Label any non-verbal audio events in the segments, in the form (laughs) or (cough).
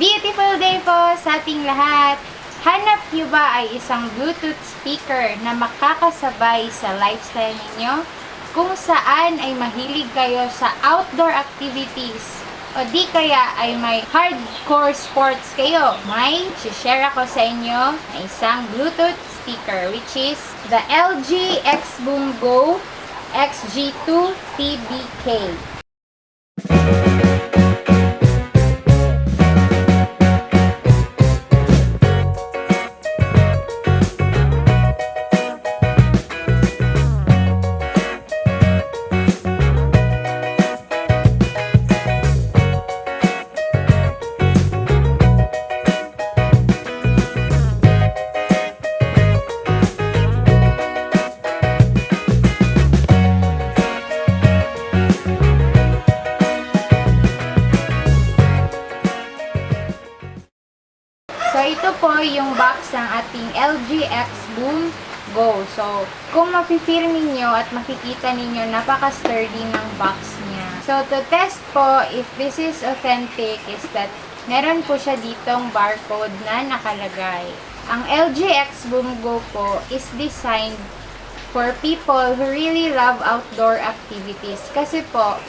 Beautiful day po sa ating lahat! Hanap niyo ba ay isang Bluetooth speaker na makakasabay sa lifestyle ninyo? Kung saan ay mahilig kayo sa outdoor activities o di kaya ay may hardcore sports kayo, may share ako sa inyo na isang Bluetooth speaker which is the LG X Boom Go XG2 TBK. Box ng ating LG X Boom Go. So, kung mafe-feel ninyo at makikita ninyo, napaka-sturdy ng box niya. So, to test po if this is authentic is that meron po siya ditong barcode na nakalagay. Ang LG X Boom Go po is designed for people who really love outdoor activities. Kasi po,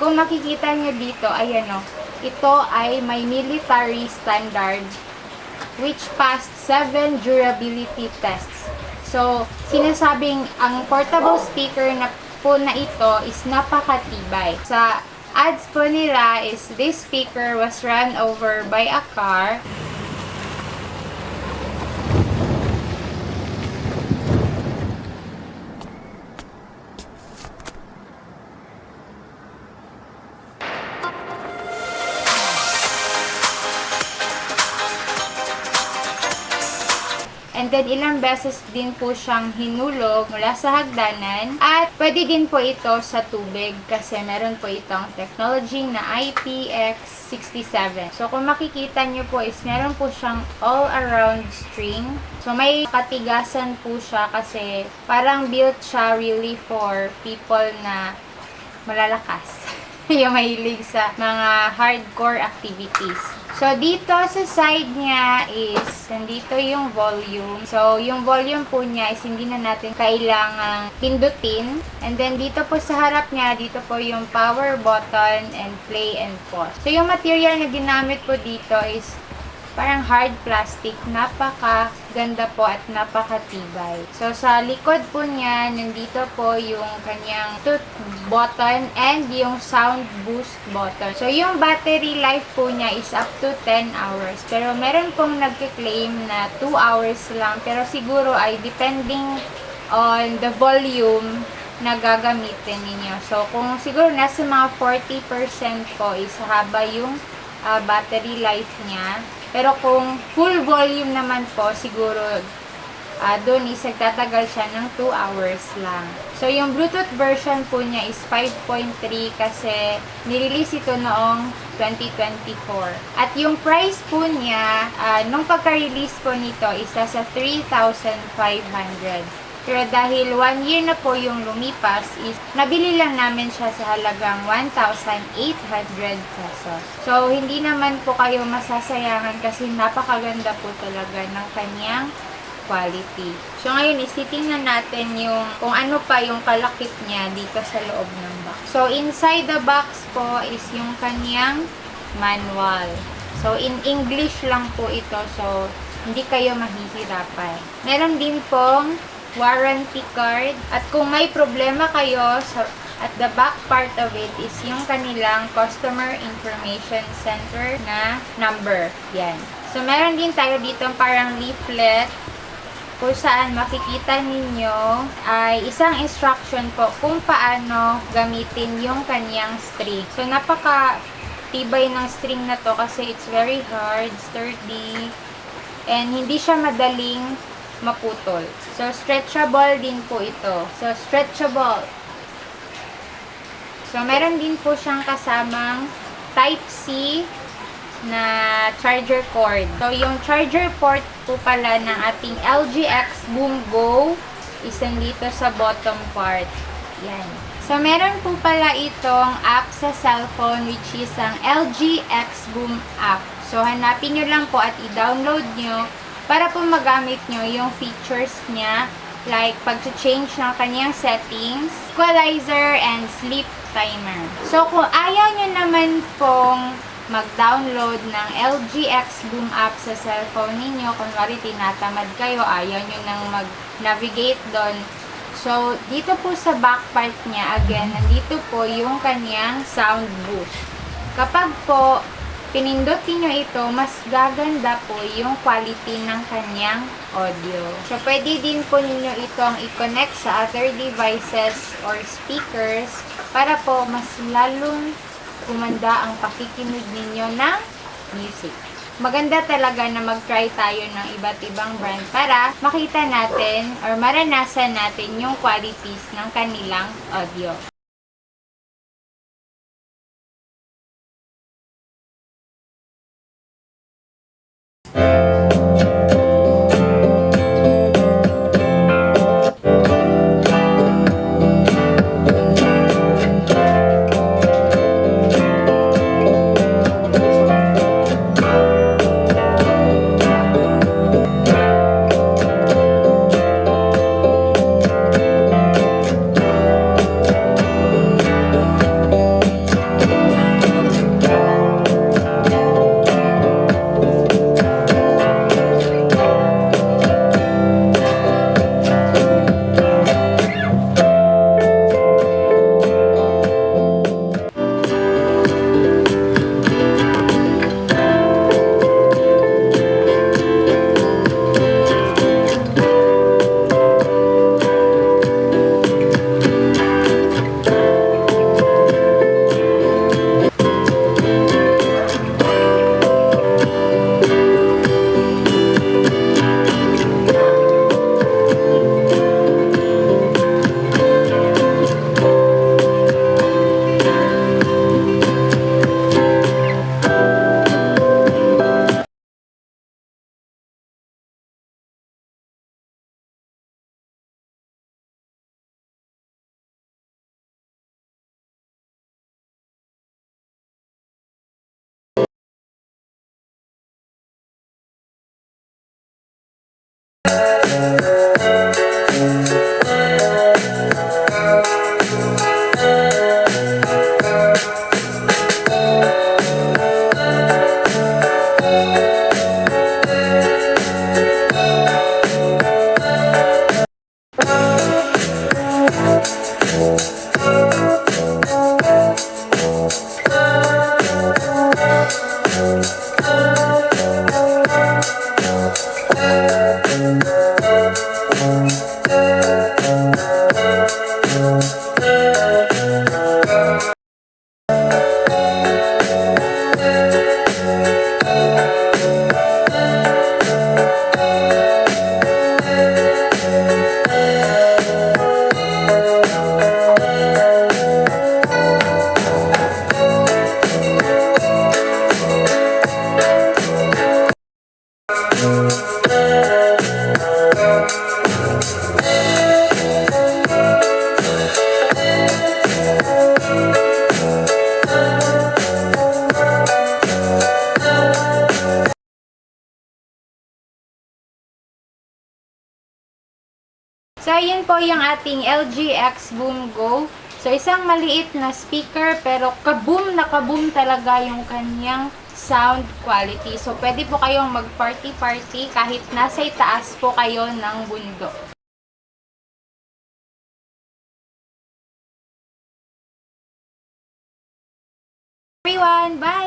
kung makikita nyo dito, ayan o, ito ay may military standard which passed 7 durability tests. So, sinasabing ang portable speaker na po na ito is napakatibay. Sa ads po nila is this speaker was run over by a car And then, ilang beses din po siyang hinulog mula sa hagdanan. At pwede din po ito sa tubig kasi meron po itong technology na IPX67. So, kung makikita nyo po is meron po siyang all-around string. So, may katigasan po siya kasi parang built siya really for people na malalakas. (laughs) yung mahilig sa mga hardcore activities. So, dito sa side niya is, nandito yung volume. So, yung volume po niya is hindi na natin kailangang pindutin. And then, dito po sa harap niya, dito po yung power button and play and pause. So, yung material na ginamit po dito is parang hard plastic. Napaka ganda po at napakatibay. So, sa likod po niya, nandito po yung kanyang tooth button and yung sound boost button. So, yung battery life po niya is up to 10 hours. Pero, meron pong nagkiklaim na 2 hours lang. Pero, siguro ay depending on the volume na gagamitin ninyo. So, kung siguro nasa mga 40% po is haba yung ah, battery life niya. Pero kung full volume naman po, siguro uh, doon is nagtatagal siya ng 2 hours lang. So, yung Bluetooth version po niya is 5.3 kasi nirelease ito noong 2024. At yung price po niya, uh, nung pagka-release po nito, is nasa 3,500. Pero dahil 1 year na po yung lumipas, is nabili lang namin siya sa halagang 1,800 pesos. So, hindi naman po kayo masasayangan kasi napakaganda po talaga ng kanyang quality. So, ngayon, isitingnan natin yung kung ano pa yung kalakip niya dito sa loob ng box. So, inside the box po is yung kanyang manual. So, in English lang po ito. So, hindi kayo mahihirapan. Meron din pong warranty card. At kung may problema kayo sa at the back part of it is yung kanilang customer information center na number. Yan. So, meron din tayo dito parang leaflet kung saan makikita ninyo ay isang instruction po kung paano gamitin yung kanyang string. So, napaka tibay ng string na to kasi it's very hard, sturdy, and hindi siya madaling maputol. So, stretchable din po ito. So, stretchable. So, meron din po siyang kasamang Type-C na charger cord. So, yung charger port po pala ng ating LG X Boom Go is nandito sa bottom part. Yan. So, meron po pala itong app sa cellphone which is ang LG X Boom app. So, hanapin nyo lang po at i-download nyo para po magamit nyo yung features niya like pag-change ng kanyang settings, equalizer, and sleep timer. So, kung ayaw nyo naman pong mag-download ng LG X Boom app sa cellphone ninyo, kunwari tinatamad kayo, ayaw nyo nang mag-navigate doon, So, dito po sa back part niya, again, nandito po yung kanyang sound boost. Kapag po pinindot niyo ito, mas gaganda po yung quality ng kanyang audio. So, pwede din po ninyo itong i-connect sa other devices or speakers para po mas lalong gumanda ang pakikinig ninyo ng music maganda talaga na mag-try tayo ng iba't ibang brand para makita natin or maranasan natin yung qualities ng kanilang audio. So, yun po yung ating LG X Boom Go. So, isang maliit na speaker pero kaboom na kaboom talaga yung kanyang sound quality. So, pwede po kayong mag-party-party kahit nasa itaas po kayo ng bundok. Everyone, bye!